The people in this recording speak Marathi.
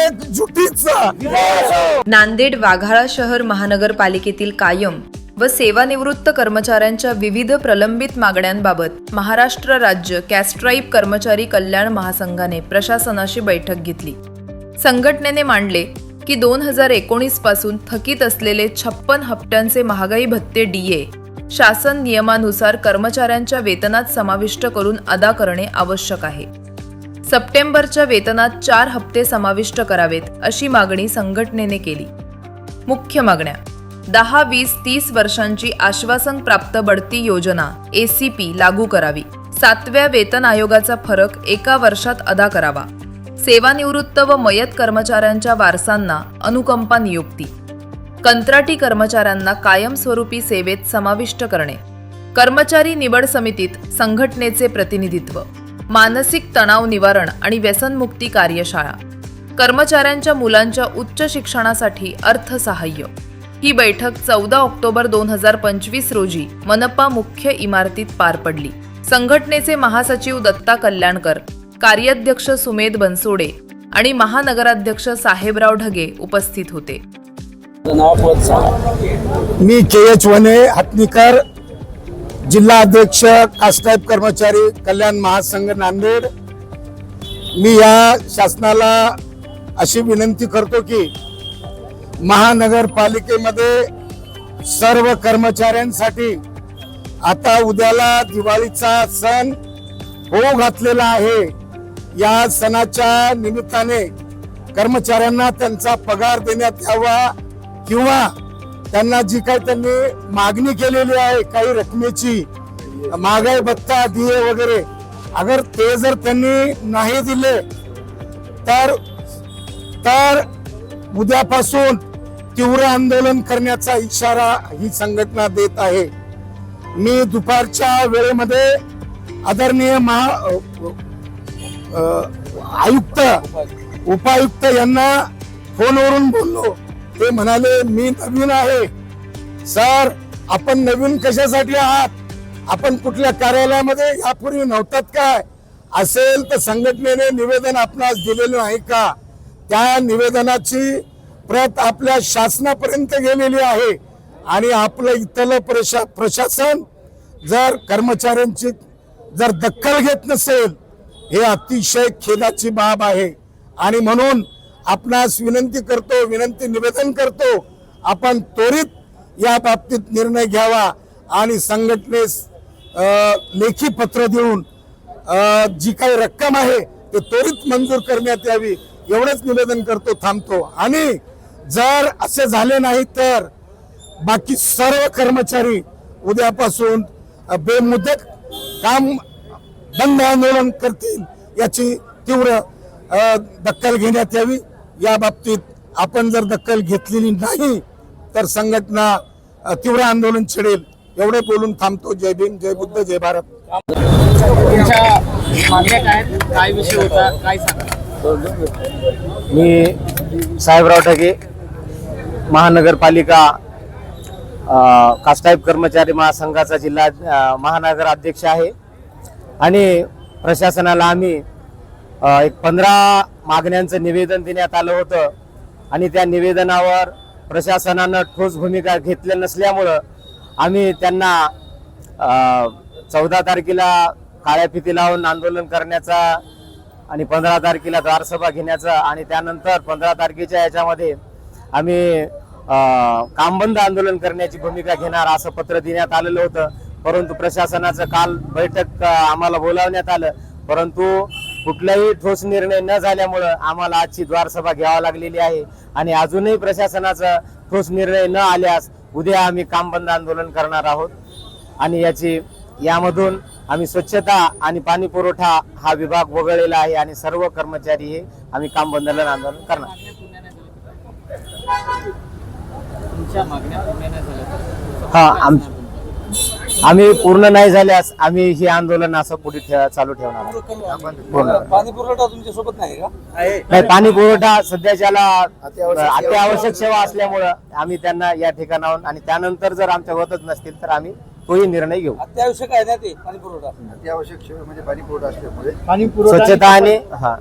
एकजुटीचा नांदेड वाघाळा शहर महानगरपालिकेतील कायम व सेवानिवृत्त कर्मचाऱ्यांच्या विविध प्रलंबित मागण्यांबाबत महाराष्ट्र राज्य कॅस्ट्राईप कर्मचारी कल्याण महासंघाने प्रशासनाशी बैठक घेतली. संघटनेने मांडले की दोन हजार एकोणीसपासून थकीत असलेले छप्पन हप्त्यांचे महागाई भत्ते डीए शासन नियमानुसार कर्मचाऱ्यांच्या वेतनात समाविष्ट करून अदा करणे आवश्यक आहे. सप्टेंबरच्या वेतनात चार हप्ते समाविष्ट करावेत अशी मागणी संघटनेने केली. मुख्य मागण्या. दहा वीस तीस वर्षांची आश्वासन प्राप्त बढती योजना एसीपी लागू करावी. सातव्या वेतन आयोगाचा फरक एका वर्षात अदा करावा. सेवानिवृत्त व मयत कर्मचाऱ्यांच्या वारसांना अनुकंपा नियुक्ती. कंत्राटी कर्मचाऱ्यांना कायमस्वरूपी सेवेत समाविष्ट करणे. कर्मचारी निवड समितीत संघटनेचे प्रतिनिधित्व. मानसिक तणाव निवारण आणि व्यसनमुक्ती कार्यशाळा. कर्मचाऱ्यांच्या मुलांच्या उच्च शिक्षणासाठी अर्थसहाय्य. ही बैठक चौदा ऑक्टोबर दोन हजार पंचवीस रोजी मनपा मुख्य इमारतीत पार पडली. संघटनेचे महासचिव दत्ता कल्याणकर कार्याध्यक्ष सुमेध बनसोडे आणि महानगराध्यक्ष साहेबराव ढगे उपस्थित होते. मी के एच वने हत्नीकर जिल्हा अध्यक्ष कास्टाईप कर्मचारी कल्याण महासंघ नांदेड. मी या शासनाला अशी विनंती करतो की महानगरपालिकेमध्ये सर्व कर्मचाऱ्यांसाठी आता उद्याला दिवाळीचा सण होऊ घातलेला आहे. या सणाच्या निमित्ताने कर्मचाऱ्यांना त्यांचा पगार देण्यात यावा किंवा त्यांना जी काही त्यांनी मागणी केलेली आहे काही रकमेची महागाई भत्ता दिये वगैरे अगर ते जर त्यांनी नाही दिले तर तर उद्यापासून तीव्र आंदोलन करण्याचा इशारा ही संघटना देत आहे. मी दुपारच्या वेळेमध्ये आदरणीय महा आयुक्त उपायुक्त यांना फोनवरून बोललो. ते म्हणाले मी नवीन आहे. सर आपण नवीन कशासाठी आहात? आपण कुठल्या कार्यालयामध्ये यापूर्वी नव्हतात काय? असेल तर संघटनेने निवेदन आपणास दिलेलं आहे का? त्या निवेदनाची प्रत आपल्या शासनापर्यंत गेलेली आहे आणि आपलं इथलं प्रशा प्रशासन जर कर्मचाऱ्यांची जर दखल घेत नसेल हे अतिशय खेदाची बाब आहे. आणि म्हणून आपणास विनंती करतो विनंती निवेदन करतो आपण त्वरित या बाबतीत निर्णय घ्यावा आणि संघटनेस लेखी पत्र देऊन जी काही रक्कम आहे ते त्वरित मंजूर करण्यात यावी एवढंच निवेदन करतो थांबतो. आणि जर असे झाले नाही तर बाकी सर्व कर्मचारी उद्यापासून बेमुदत काम बंद आंदोलन करतील याची तीव्र दखल घेण्यात यावी. या बाबतीत आपण जर दखल घेतलेली नाही तर संघटना तीव्र आंदोलन छेडेल. एवढे बोलून थांबतो. जय भीम जय बुद्ध जय भारत. काय विषय होता? काय सांगा? मी साहेबराव ढगे महानगरपालिका कास्टाईप कर्मचारी महासंघाचा जिल्हा महानगर अध्यक्ष आहे. आणि प्रशासनाला आम्ही एक पंधरा मागण्यांचं निवेदन देण्यात आलं होतं. आणि त्या निवेदनावर प्रशासनानं ठोस भूमिका घेतल्या नसल्यामुळं आम्ही त्यांना चौदा तारखेला काळ्या फिती लावून आंदोलन करण्याचा आणि पंधरा तारखेला द्वारसभा घेण्याचा आणि त्यानंतर पंधरा तारखेच्या याच्यामध्ये आम्ही कामबंद आंदोलन करण्याची भूमिका घेणार असं पत्र देण्यात आलेलं होतं. परंतु प्रशासनाचं काल बैठक आम्हाला बोलावण्यात आलं. परंतु कुठलाही ठोस निर्णय न झाल्यामुळं आम्हाला आजची द्वारसभा घ्यावा लागलेली आहे. आणि अजूनही प्रशासनाचा ठोस निर्णय न आल्यास उद्या आम्ही कामबंद आंदोलन करणार आहोत. आणि याची यामधून आम्ही स्वच्छता आणि पाणी पुरवठा हा विभाग वगळलेला आहे आणि सर्व कर्मचारी हे आम्ही काम बंधन आंदोलन करणार. हा आम आम्ही पूर्ण नाही झाल्यास आम्ही हे आंदोलन असं पुढे चालू ठेवणार आहोत. पूर्ण. पाणी पुरवठा तुमच्यासोबत नाही का? नाही पाणी पुरवठा सध्याच्याला अत्यावश्यक सेवा असल्यामुळं. आम्ही त्यांना या ठिकाणाहून आणि त्यानंतर जर आमच्या होतच नसतील तर आम्ही तोही निर्णय घेऊ. अत्यावश्यक आहे ना ते पाणी पुरवठा? अत्यावश्यक सेवा म्हणजे पाणी पुरवठा असल्यामुळे. पाणी स्वच्छता आणि हा.